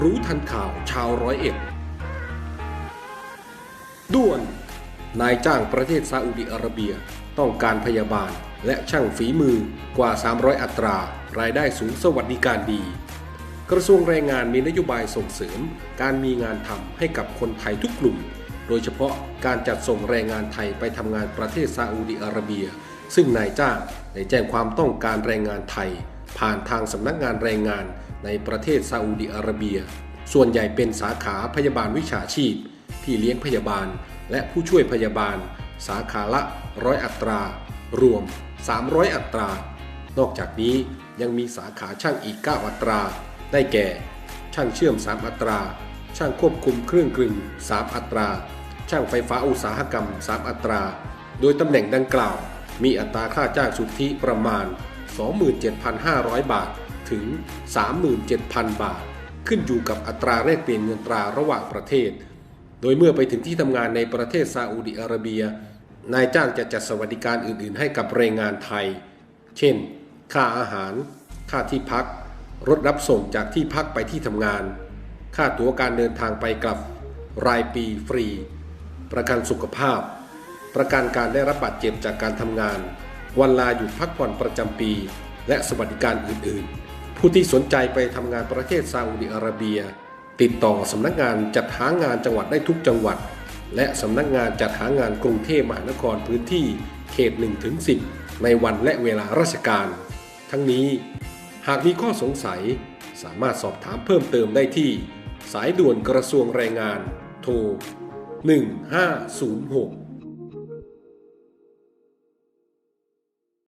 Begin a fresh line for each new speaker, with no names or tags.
รู้ทันข่าวชาวร้อยเอ็ดด่วน นายจ้างประเทศซาอุดิอาระเบีย ต้องการพยาบาลและช่างฝีมือกว่า 300 อัตรา รายได้สูงสวัสดิการดี กระทรวงแรงงานมีนโยบายส่งเสริม การมีงานทำให้กับคนไทยทุกกลุ่ม โดยเฉพาะการจัดส่งแรงงานไทยไปทำงานประเทศซาอุดิอาระเบีย ซึ่งนายจ้างได้แจ้งความต้องการแรงงานไทย ผ่านทางสำนักงานแรงงานในประเทศซาอุดิอาระเบีย ส่วนใหญ่เป็นสาขาพยาบาลวิชาชีพ พี่เลี้ยงพยาบาล และผู้ช่วยพยาบาล สาขาละร้อยอัตรา รวม 300 อัตรา นอกจากนี้ยังมีสาขาช่างอีก 9 อัตรา ได้แก่ ช่างเชื่อม 3 อัตรา ช่างควบคุมเครื่องกลึง 3 อัตรา ช่างไฟฟ้าอุตสาหกรรม 3 อัตรา โดยตำแหน่งดังกล่าว มีอัตราค่าจ้างสุทธิประมาณ 27,500 บาท ถึง 37,000 บาท ขึ้นอยู่กับอัตราแลกเปลี่ยนเงินตราระหว่างประเทศ โดยเมื่อไปถึงที่ทำงานในประเทศซาอุดิอาระเบีย นายจ้างจะจัดสวัสดิการอื่น ๆ ให้กับแรงงานไทย เช่น ค่าอาหาร ค่าที่พัก รถรับส่งจากที่พักไปที่ทำงาน ค่าตั๋วการเดินทางไปกลับ รายปีฟรี ประกันสุขภาพ ประกันการได้รับบาดเจ็บจากการทำงาน วันลาหยุดพักผ่อนประจำปี และสวัสดิการอื่น ๆ ผู้ที่สนใจไปทำงานประเทศซาอุดิอาระเบีย ติดต่อสำนักงานจัดหางานจังหวัดได้ทุกจังหวัด และสำนักงานจัดหางานกรุงเทพมหานครพื้นที่เขต1ถึง10 ในวันและเวลาราชการ ทั้งนี้หากมีข้อสงสัย สามารถสอบถามเพิ่มเติมได้ที่ สายด่วนกระทรวงแรงงาน โทร 1506